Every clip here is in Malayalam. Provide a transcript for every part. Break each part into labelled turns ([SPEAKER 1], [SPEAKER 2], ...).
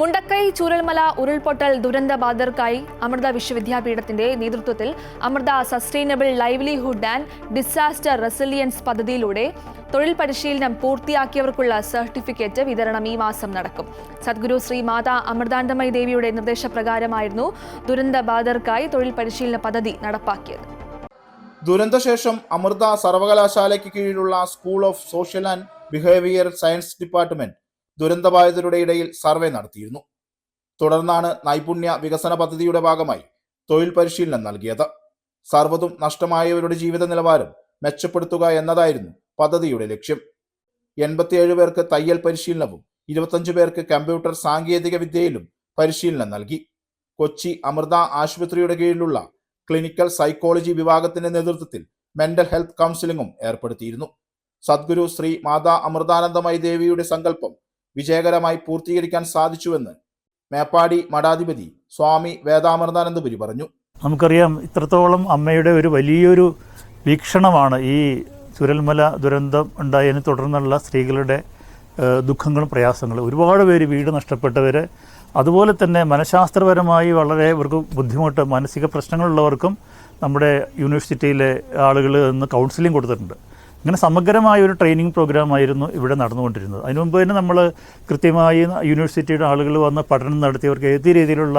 [SPEAKER 1] മുണ്ടക്കൈ ചൂരൽമല ഉരുൾപൊട്ടൽ ദുരന്തബാധിതർക്കായി അമൃത വിശ്വവിദ്യാപീഠത്തിന്റെ നേതൃത്വത്തിൽ Amrita sustainable livelihood and disaster resilience പദ്ധതിയിലൂടെ തൊഴിൽ പരിശീലനം പൂർത്തിയാക്കിയവർക്കുള്ള സർട്ടിഫിക്കറ്റ് വിതരണം ഈ മാസം നടക്കും. സദ്ഗുരു ശ്രീ മാതാ അമൃതാനന്ദമയി ദേവിയുടെ നിർദ്ദേശപ്രകാരമായിരുന്നു ദുരന്തബാധിതർക്കായി തൊഴിൽ പരിശീലന പദ്ധതി നടപ്പാക്കിയത്.
[SPEAKER 2] ദുരന്തശേഷം അമൃത സർവകലാശാലയ്ക്ക് കീഴിലുള്ള school of social and behaviour science department ദുരന്തബാധിതരുടെ ഇടയിൽ സർവേ നടത്തിയിരുന്നു. തുടർന്നാണ് നൈപുണ്യ വികസന പദ്ധതിയുടെ ഭാഗമായി തൊഴിൽ പരിശീലനം നൽകിയത്. സർവതും നഷ്ടമായവരുടെ ജീവിത നിലവാരം മെച്ചപ്പെടുത്തുക എന്നതായിരുന്നു പദ്ധതിയുടെ ലക്ഷ്യം. എൺപത്തിയേഴ് പേർക്ക് തയ്യൽ പരിശീലനവും ഇരുപത്തഞ്ച് പേർക്ക് കമ്പ്യൂട്ടർ സാങ്കേതിക വിദ്യയിലും പരിശീലനം നൽകി. കൊച്ചി അമൃത ആശുപത്രിയുടെ കീഴിലുള്ള ക്ലിനിക്കൽ സൈക്കോളജി വിഭാഗത്തിന്റെ നേതൃത്വത്തിൽ മെന്റൽ ഹെൽത്ത് കൗൺസിലിംഗും ഏർപ്പെടുത്തിയിരുന്നു. സദ്ഗുരു ശ്രീ മാതാ അമൃതാനന്ദമയി ദേവിയുടെ സങ്കല്പം വിജയകരമായി പൂർത്തീകരിക്കാൻ സാധിച്ചുവെന്ന് മേപ്പാടി മഠാധിപതി സ്വാമി വേദാമൃതാനന്ദപുരി പറഞ്ഞു.
[SPEAKER 3] നമുക്കറിയാം ഇത്രത്തോളം അമ്മയുടെ ഒരു വലിയൊരു വീക്ഷണമാണ് ഈ ചുരൽമല ദുരന്തം ഉണ്ടായതിനെ തുടർന്നുള്ള സ്ത്രീകളുടെ ദുഃഖങ്ങളും പ്രയാസങ്ങളും. ഒരുപാട് പേര് വീട് നഷ്ടപ്പെട്ടവർ അതുപോലെ തന്നെ മനഃശാസ്ത്രപരമായി വളരെ ഇവർക്ക് ബുദ്ധിമുട്ട് മാനസിക പ്രശ്നങ്ങളുള്ളവർക്കും നമ്മുടെ യൂണിവേഴ്സിറ്റിയിലെ ആളുകൾ ഇന്ന് കൗൺസിലിംഗ് കൊടുത്തിട്ടുണ്ട്. ഇങ്ങനെ സമഗ്രമായ ഒരു ട്രെയിനിങ് പ്രോഗ്രാമായിരുന്നു ഇവിടെ നടന്നുകൊണ്ടിരുന്നത്. അതിനു മുമ്പ് തന്നെ നമ്മൾ കൃത്യമായി യൂണിവേഴ്സിറ്റിയുടെ ആളുകൾ വന്ന് പഠനം നടത്തിയവർക്ക് ഏത് രീതിയിലുള്ള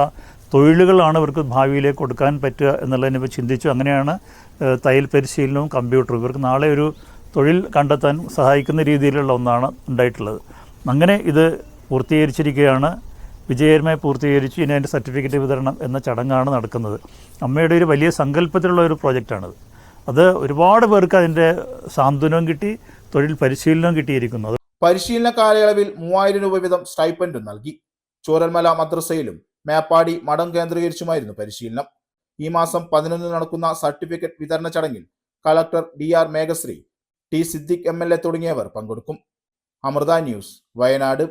[SPEAKER 3] തൊഴിലുകളാണ് ഇവർക്ക് ഭാവിയിലേക്ക് കൊടുക്കാൻ പറ്റുക എന്നുള്ളതിനെ ചിന്തിച്ചു. അങ്ങനെയാണ് തയ്യൽ പരിശീലനവും കമ്പ്യൂട്ടറും. ഇവർക്ക് നാളെ ഒരു തൊഴിൽ കണ്ടെത്താൻ സഹായിക്കുന്ന രീതിയിലുള്ള ഒന്നാണ് ഉണ്ടായിട്ടുള്ളത്. അങ്ങനെ ഇത് പൂർത്തീകരിച്ചിരിക്കുകയാണ്. വിജയകരമായി പൂർത്തീകരിച്ച്. ഇനി അതിന്റെ സർട്ടിഫിക്കറ്റ് വിതരണം എന്ന ചടങ്ങാണ് നടക്കുന്നത്. അമ്മയുടെ ഒരു വലിയ സങ്കല്പത്തിലുള്ള ഒരു പ്രോജക്റ്റാണത് അത് ഒരുപാട് പേർക്ക് അതിന്റെ സാന്ത്വനവും കിട്ടി തൊഴിൽ പരിശീലനവും കിട്ടിയിരിക്കുന്നു.
[SPEAKER 2] പരിശീലന കാലയളവിൽ മൂവായിരം രൂപ വീതം സ്റ്റൈപ്പൻഡും നൽകി. ചോരൽമല മദ്രസയിലും മേപ്പാടി മഠം കേന്ദ്രീകരിച്ചുമായിരുന്നു പരിശീലനം. ഈ മാസം പതിനൊന്നിന് നടക്കുന്ന സർട്ടിഫിക്കറ്റ് വിതരണ ചടങ്ങിൽ collector D R Meghashree T Siddique M L A തുടങ്ങിയവർ പങ്കെടുക്കും. അമൃത ന്യൂസ് വയനാട്.